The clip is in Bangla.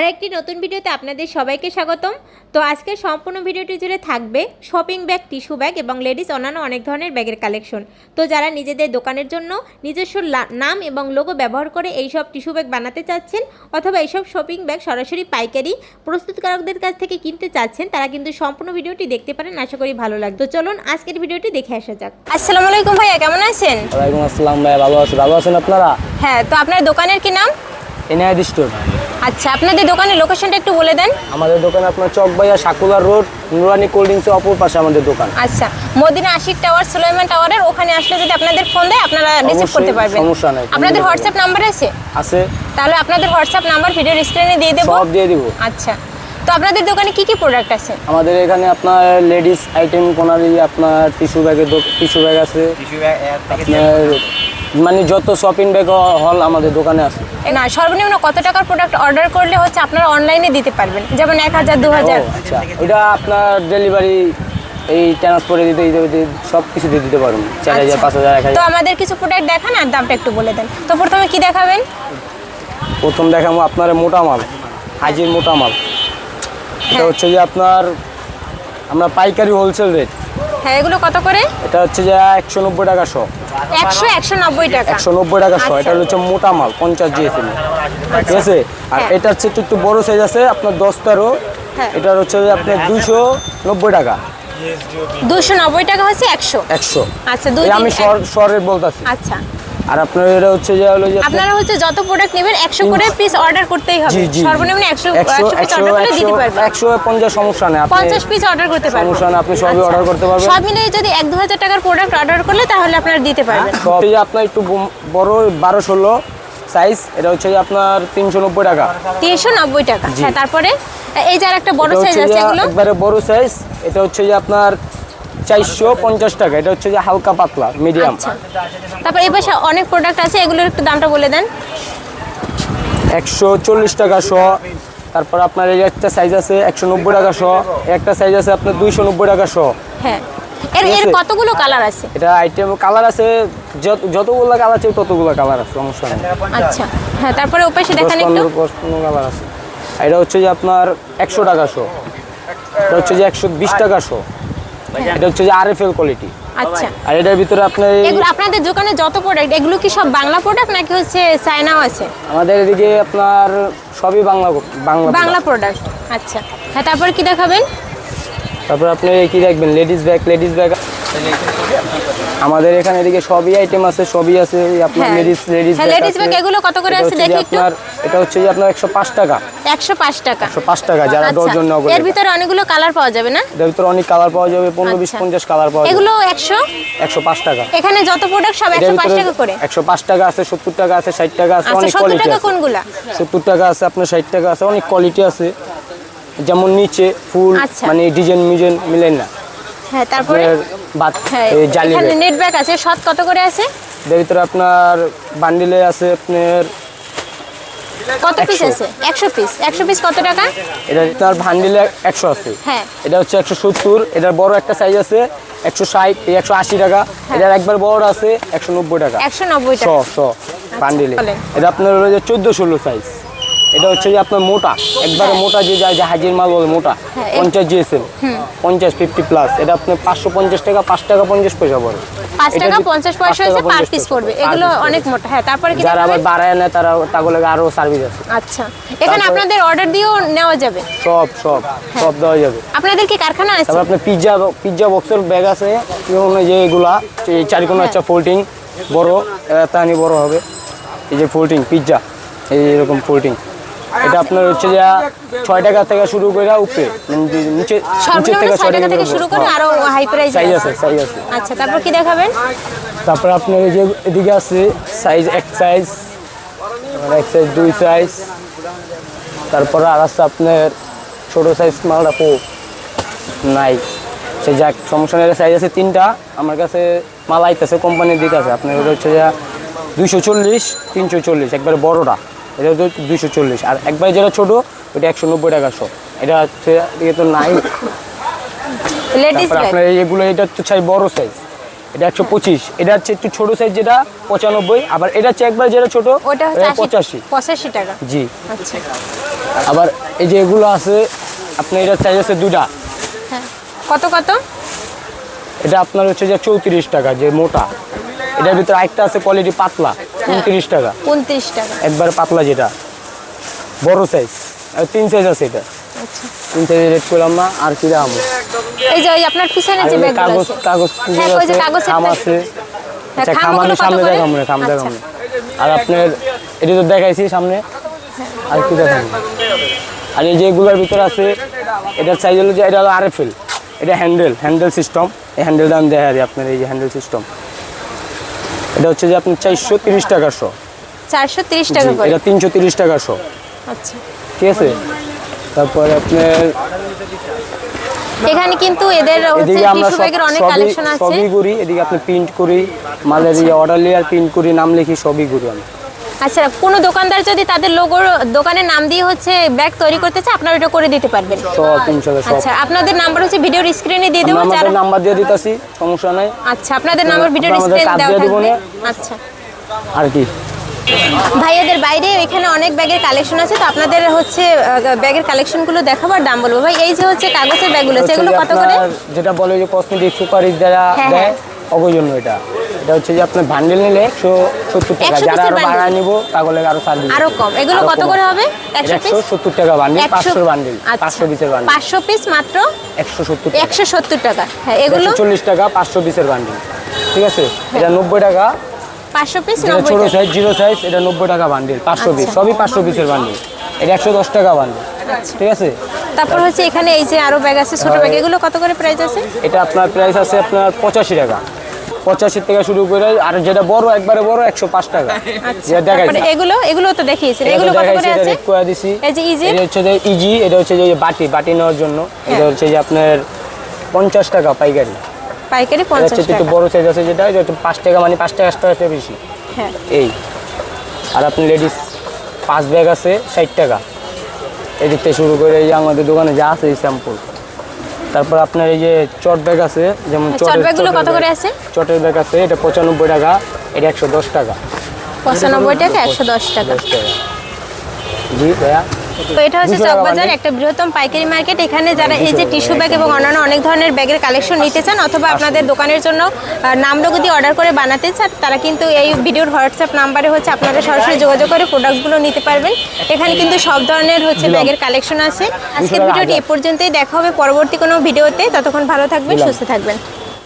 আর একটি নতুন ভিডিওতে আপনাদের সবাইকে স্বাগতম। তো আজকের সম্পূর্ণ ভিডিওটি জুড়ে থাকবে শপিং ব্যাগ টিস্যু ব্যাগ এবং লেডিস অন্যান্য অনেক ধরনের ব্যাগের কালেকশন তো যারা নিজেদের দোকানের জন্য নিজস্ব নাম এবং লোগো ব্যবহার করে এইসব টিস্যু ব্যাগ বানাতে চাচ্ছেন অথবা এইসব শপিং ব্যাগ সরাসরি পাইকারি প্রস্তুতকারকদের কাছ থেকে কিনতে চাচ্ছেন তারা কিন্তু সম্পূর্ণ ভিডিওটি দেখতে পারেন আশা করি ভালো লাগবে। তো চলুন আজকের ভিডিওটি দেখে আসা যাক। আসসালামু আলাইকুম ভাইয়া কেমন আছেন? ওয়ালাইকুম আসসালাম ভাই ভালো আছি। ভালো আছেন আপনারা? হ্যাঁ তো আপনার দোকানের কি নাম? NID store. আচ্ছা আপনাদের দোকানের লোকেশনটা একটু বলে দেন। আমাদের দোকানে আপনার চকবাইয়া সাকুলার রোড নুরানি কোল্ড ড্রিঙ্কসের অপর পাশে আমাদের দোকান। আচ্ছা মদিনা আশিক টাওয়ার সুলাইমান টাওয়ারের ওখানে আসলে যদি আপনাদের ফোন দেয় আপনারা রিসিভ করতে পারবেন। সমস্যা নাই, আপনাদের হোয়াটসঅ্যাপ নাম্বার আছে? আছে। তাহলে আপনাদের হোয়াটসঅ্যাপ নাম্বার ভিডিওর স্ক্রিনে দিয়ে দেবো। সব দিয়ে দিব। আচ্ছা তো আপনাদের দোকানে কি কি প্রোডাক্ট আছে? আমাদের এখানে আপনার লেডিস আইটেম কোনারি আপনার টিস্যু ব্যাগের টিস্যু ব্যাগ আছে। আপনার মানে যত শপিং ব্যাগ হল আমাদের দোকানে আছে। না সর্বনিম্ন কত টাকার প্রোডাক্ট অর্ডার করলে হচ্ছে আপনারা অনলাইনে দিতে পারবেন? যেমন এক হাজার দু হাজার। ওটা আচ্ছা। আপনার ডেলিভারি এই ট্রান্সপোর্টে দিতে দিতে সব কিছু দিয়ে দিতে পারুন চার আচ্ছা। হাজার পাঁচ হাজার তো আমাদের কিছু প্রোডাক্ট দেখান আর দামটা একটু বলে দেন। তো প্রথমে কি দেখাবেন? প্রথম দেখাবো আপনার মোটা মাল হাজির মোটা মাল। এটা হ্যাঁ। হচ্ছে যে আপনার আমরা পাইকারি হোলসেল রেট হ্যাঁ এগুলো কত করে? এটা হচ্ছে যে একশো নব্বই টাকা শখ 100 190 টাকা। 190 টাকা 100 আচ্ছা। এটা হচ্ছে মোটা মাল 50 জিএসএম। আচ্ছা। ঠিক আছে? আর হ্যাঁ। এটা হচ্ছে একটু বড় সাইজ আছে আপনার 10 তেরো। হ্যাঁ। এটা হচ্ছে আপনার 290 টাকা। 290 টাকা হচ্ছে 100 100 আচ্ছা দুই আমি শহরের বলতে বলতাছি। আচ্ছা। আর আপনার এটা হচ্ছে যে হলো যে আপনারা হচ্ছে যত প্রোডাক্ট নেবেন একশো করে পিস অর্ডার করতেই হবে। সর্বনিম্ন একশো একশো একশো পিস একশো অর্ডার করলে দিতে পারবেন। একশো পঞ্চাশ সমস্যা নেই। আপনি পঞ্চাশ পিস অর্ডার করতে পারবেন। সমস্যা নেই, আপনি সবই order করতে পারবেন। সব মিলিয়ে যদি এক দু হাজার টাকার প্রোডাক্ট অর্ডার করলে তাহলে আপনারা দিতে পারবেন। সব এই যে আপনার একটু বড় বারো ষোলো সাইজ এটা হচ্ছে যে আপনার তিনশো নব্বই টাকা। তিনশো নব্বই টাকা। হ্যাঁ তারপরে এই যে আর একটা বড় সাইজ আছে এগুলো। একবারে বড় সাইজ এটা হচ্ছে যে আপনার চারশো পঞ্চাশ টাকা। এটা হচ্ছে যে হালকা পাতলা মিডিয়াম আচ্ছা। তারপর এই পাশে অনেক প্রোডাক্ট আছে এগুলোর একটু দামটা বলে দেন। একশো চল্লিশ টাকা শ। তারপর আপনার এই একটা সাইজ আছে একশো নব্বই টাকা শ। একটা সাইজ আছে আপনার দুইশো নব্বই টাকা শ। হ্যাঁ। এর এর কতগুলো কালার আছে? এটা আইটেম কালার আছে যত- যতগুলো কালার আছে ততগুলো কালার আছে সমস্যা নেই। আচ্ছা। হ্যাঁ তারপরে ওই পাশে দেখান একটু। কালার আছে। এটা হচ্ছে যে আপনার একশো টাকা শো। এটা হচ্ছে যে একশো বিশ টাকা শো। এটা হচ্ছে যে আর এফ এল কোয়ালিটি আচ্ছা। আর এটার ভিতরে আপনার এগুলো আপনাদের দোকানে যত প্রোডাক্ট এগুলো কি সব বাংলা প্রোডাক্ট নাকি হচ্ছে চায়নাও আছে? আমাদের এদিকে আপনার সবই বাংলা বাংলা বাংলা প্রোডাক্ট আচ্ছা। হ্যাঁ তারপর কি দেখাবেন? তারপর আপনি কি দেখবেন? লেডিস ব্যাগ লেডিস ব্যাগ আমাদের এখানে এদিকে সবই আইটেম আছে সবই আছে। আপনার। লেডিস লেডিস ladies bag এগুলো কত করে আছে দেখি একটু। আপনার এটা হচ্ছে যে আপনার একশো পাঁচ টাকা। একশো পাঁচ টাকা। একশো পাঁচ টাকা যারা আচ্ছা। ডজন নগদ। এর ভিতরে অনেকগুলো কালার পাওয়া যাবে না? এটার ভিতরে অনেক কালার পাওয়া যাবে পনেরো বিশ আচ্ছা। পঞ্চাশ কালার পাওয়া যাবে। এগুলো একশো? একশো পাঁচ টাকা। এখানে যত প্রোডাক্ট সব একশো পাঁচ টাকা করে। একশো পাঁচ টাকা আছে সত্তর টাকা আছে ষাট টাকা আছে আচ্ছা অনেক কোয়ালিটি টাকা আছে। কোনগুলা? সত্তর টাকা আছে আপনার ষাট টাকা আছে অনেক কোয়ালিটি আছে। যেমন নিচে ফুল আচ্ছা। মানে ডিজাইন মিজাইন মিলেন না। হ্যাঁ তারপরে? বাত হ্যাঁ জালি এখানে নেট ব্যাগ আছে সৎ কত করে আছে? এর ভিতরে আপনার বান্ডিলে আছে আপনার কত পিস আছে? একশো পিস একশো পিস কত টাকা? এটা বান্ডিলে আছে। হ্যাঁ। এটা হচ্ছে একশো সত্তর এটার বড় একটা সাইজ আছে একশো ষাট এই একশো আশি টাকা। এটার একবার বড় আছে একশো নব্বই টাকা। একশো নব্বই বান্ডিলে এটা আপনার হলো যে চোদ্দ ষোলো সাইজ এটা হচ্ছে যে আপনার মোটা। একবারে মোটা যে যায় যে হাজির মাল বলে মোটা। হ্যাঁ, পঞ্চাশ জিএসএম পঞ্চাশ ফিফটি প্লাস এটা আপনার পাঁচশো পঞ্চাশ টাকা পাঁচ টাকা পঞ্চাশ পয়সা পড়ে। পাঁচ টাকা পঞ্চাশ পয়সা টাকা হচ্ছে পার পিস পড়বে। এগুলো অনেক মোটা। হ্যাঁ তারপরে কি যারা আবার বাড়ায় তারা তাগুলো আরও সার্ভিস আছে। আচ্ছা। এখানে আপনাদের অর্ডার দিয়েও নেওয়া যাবে? সব সব সব দেওয়া যাবে। আপনাদের কি কারখানা আছে? তারপর আপনার পিৎজা পিৎজা বক্সের ব্যাগ আছে। যেমন যে এগুলা চারিকোনা হ্যাঁ। একটা ফোল্ডিং বড় তানি বড় হবে। এই যে ফোল্ডিং পিৎজা এইরকম ফোল্ডিং এটা আপনার হচ্ছে যে ছয় টাকা থেকে শুরু করে উপরে মানে যে নিচে থেকে ছয় টাকা থেকে শুরু করে আরও হাই প্রাইস সাইজ আছে। সাইজ আছে। আচ্ছা তারপর কি দেখাবেন? তারপর আপনার এই যে এদিকে আছে সাইজ এক সাইজ এক সাইজ দুই সাইজ তারপরে আর আছে আপনার ছোট সাইজ মালটা পো নাই। সে যাক সমস্যা নেই সাইজ আছে তিনটা। আমার কাছে মাল আইতেছে কোম্পানির দিক আছে। আপনার ওটা হচ্ছে যে দুইশো চল্লিশ তিনশো চল্লিশ একবারে বড়টা। এটা হচ্ছে দুইশো চল্লিশ। আর একবারে যেটা ছোটো ওইটা একশো নব্বই টাকা শো। এটা হচ্ছে এদিকে তো নাই তারপর আপনার এগুলো এটা হচ্ছে চাই বড় সাইজ এটা একশো পঁচিশ। এটা হচ্ছে একটু ছোট সাইজ যেটা পঁচানব্বই। আবার এটা হচ্ছে একবার যেটা ছোট ওটা পঁচাশি। পঁচাশি টাকা। জি। আচ্ছা। আবার এই যে এগুলো আছে আপনার এটা সাইজ আছে দুটা হ্যাঁ। কত কত? এটা আপনার হচ্ছে যে চৌত্রিশ টাকা যে মোটা। এটার ভিতরে একটা আছে কোয়ালিটি পাতলা। উনত্রিশ টাকা। উনত্রিশ টাকা। একবার পাতলা যেটা। বড় সাইজ আর তিন সাইজ আছে এটা। আচ্ছা। তিন সাইজ রেট করলাম না আর কি দাম? এই যে ওই আপনার পিছনে যে যে কাগজ কাগজ হ্যাঁ কাগজের খাম আছে। হ্যাঁ, আচ্ছা খাম আমি সামনে দেখাম না খাম আচ্ছা। দেখাম আর আপনার এটা তো দেখাইছি সামনে। আর কি দেখাম আর এই যে এগুলোর ভিতরে আছে এটার সাইজ হলো যে এটা হলো আরএফএল এটা হ্যান্ডেল হ্যান্ডেল সিস্টেম এই হ্যান্ডেল দাম দেখা দিই আপনার এই যে হ্যান্ডেল সিস্টেম এটা হচ্ছে যে আপনি চারশো তিরিশ টাকা শো। চারশো তিরিশ টাকা করে? এটা তিনশো তিরিশ টাকা শো। আচ্ছা। ঠিক আছে? তারপরে আপনার এখানে কিন্তু এদের হচ্ছে টিস্যু ব্যাগের অনেক সবই কালেকশন আছে। সবই করি এদিকে আপনি প্রিন্ট করি মালের ইয়ে অর্ডার লিয়ার প্রিন্ট করি নাম লিখি সবই করি আমি আচ্ছা কোনো দোকানদার যদি তাদের লোগোর দোকানের নাম দিয়ে হচ্ছে ব্যাগ তৈরি করতে চায় আপনারা এটা করে দিতে পারবেন। সব ইনশাল্লাহ সব আচ্ছা আপনাদের নাম্বার হচ্ছে ভিডিওর স্ক্রিনে দিয়ে দেবো যারা আমাদের নাম্বার দিয়ে দিতেছি সমস্যা নাই। আচ্ছা আপনাদের নাম্বার ভিডিওর স্ক্রিনে দেওয়া থাকবে। আচ্ছা। আর কি? ভাইয়াদের বাইরে এখানে অনেক ব্যাগের কালেকশন আছে তো আপনাদের হচ্ছে ব্যাগের কালেকশনগুলো দেখাবো আর দাম বলব। ভাই এই যে হচ্ছে কাগজের ব্যাগগুলো যে কত করে? যেটা বলে যে কসমেটিক সুপারিশ দেওয়া হ্যাঁ, দেয় হ্যাঁ। অগোর জন্য এটা। এটা হচ্ছে যে আপনার বান্ডেল নিলে একশো সত্তর টাকা। 100 যারা আরও? বাড়ায় নিবো তাহলে আরও ছাড় দিবে। আরও কম। এগুলো কত করে হবে? একশো পিস? সত্তর টাকা বান্ডেল পাঁচশো বান্ডেল পাঁচশো পিসের বান্ডেল পাঁচশো পিস মাত্র? একশো সত্তর টাকা। একশো সত্তর টাকা। হ্যাঁ এগুলো? চল্লিশ টাকা পাঁচশো পিসের বান্ডেল ঠিক আছে? এটা নব্বই টাকা। পাঁচশো পিস ছোট সাইজ জিরো সাইজ এটা নব্বই টাকা বান্ডেল পাঁচশো পিস। আচ্ছা। সবই পাঁচশো পিসের বান্ডেল এটা একশো দশ টাকা বান্ডেল ঠিক আছে? তারপর হচ্ছে এখানে এই যে আরও ব্যাগ আছে ছোট ব্যাগ এগুলো কত করে প্রাইস আছে? এটা আপনার প্রাইস আছে আপনার পঁচাশি টাকা। পঁচাশি থেকে শুরু করে আর যেটা বড় একবারে বড় একশো পাঁচ টাকা। দেখাইছি। এগুলো এগুলো তো এটা এগুলো করে এটা দিছি। এটা হচ্ছে যে ইজি এটা হচ্ছে যে বাটি বাটি নেওয়ার জন্য। এটা হ্যাঁ। হচ্ছে যে আপনার পঞ্চাশ টাকা পাইকারি। পাইকারি এটা পঞ্চাশ একটু টাকা। বড় সাইজ আছে যেটা এটা পাঁচ টাকা মানে পাঁচ টাকা একশো টাকা বেশি। হ্যাঁ। এই। আর আপনি লেডিস পাঁচ ব্যাগ আছে ষাট টাকা। এদিক থেকে শুরু করে এই যে আমাদের দোকানে যা আছে এই স্যাম্পল তারপর আপনার এই যে চট ব্যাগ আছে যেমন চট চটের- ব্যাগগুলো কত করে আছে? চটের ব্যাগ আছে এটা পঁচানব্বই টাকা এটা একশো দশ টাকা। পঁচানব্বই টাকা একশো দশ টাকা। জি ভাইয়া। তো এটা হচ্ছে 200 টাকা চকবাজার একটা বৃহত্তম পাইকারি মার্কেট। এখানে যারা এই যে টিস্যু ব্যাগ এবং অন্যান্য অনেক ধরনের ব্যাগের কালেকশন নিতে চান অথবা আপনাদের দোকানের জন্য নাম লোগো অর্ডার করে বানাতে চান তারা কিন্তু এই ভিডিওর হোয়াটসঅ্যাপ নাম্বারে হচ্ছে আপনারা সরাসরি যোগাযোগ করে প্রোডাক্টগুলো নিতে পারবেন। এখানে কিন্তু সব ধরনের হচ্ছে ব্যাগের কালেকশন আছে। আজকের ভিডিওটি এ পর্যন্তই। দেখা হবে পরবর্তী কোনো ভিডিওতে। ততক্ষণ ভালো থাকবেন সুস্থ থাকবেন।